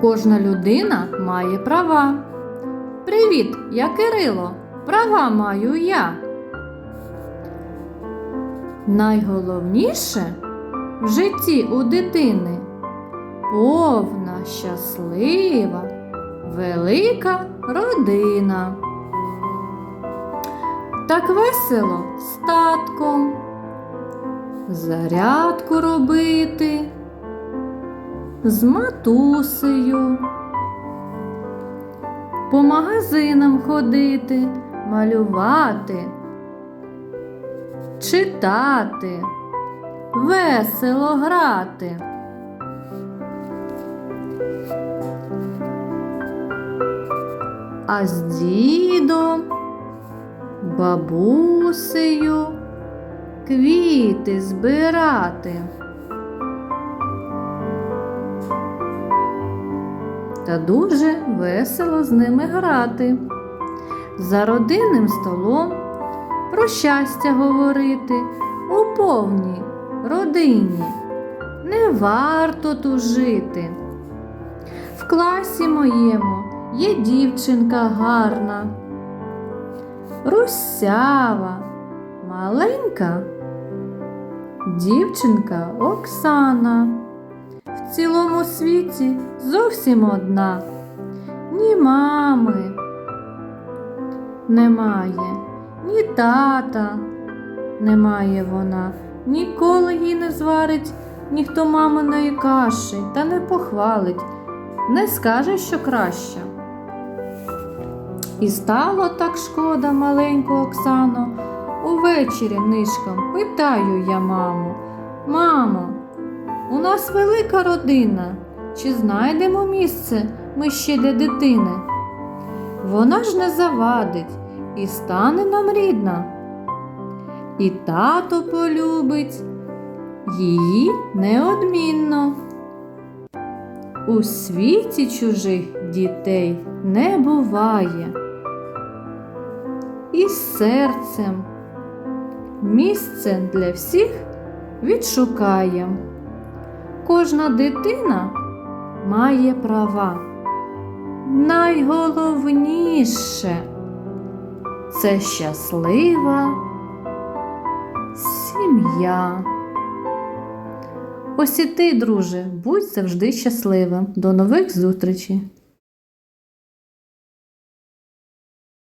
Кожна людина має права. Привіт, я Кирило. Права маю я. Найголовніше в житті у дитини повна, щаслива, велика родина. Так весело з татком, зарядку робити, з матусею, по магазинам ходити, малювати, читати, весело грати. А з дідом, бабусею квіти збирати. Та дуже весело з ними грати. За родинним столом про щастя говорити у повній родині. Не варто тужити. В класі моєму є дівчинка гарна, русява, маленька дівчинка Оксана. В цілому світі зовсім одна. Ні мами немає, ні тата немає вона. Ніколи їй не зварить ніхто маминої каші та не похвалить, не скаже, що краще. І стало так шкода маленьку Оксану. Увечері нишком питаю я маму. Нас велика родина. Чи знайдемо місце ми ще для дитини? Вона ж не завадить і стане нам рідна. І тато полюбить її неодмінно. У світі чужих дітей не буває. І серцем місце для всіх відшукає. Кожна дитина має права. Найголовніше це щаслива сім'я. Ось і ти, друже, будь завжди щасливим. До нових зустрічей!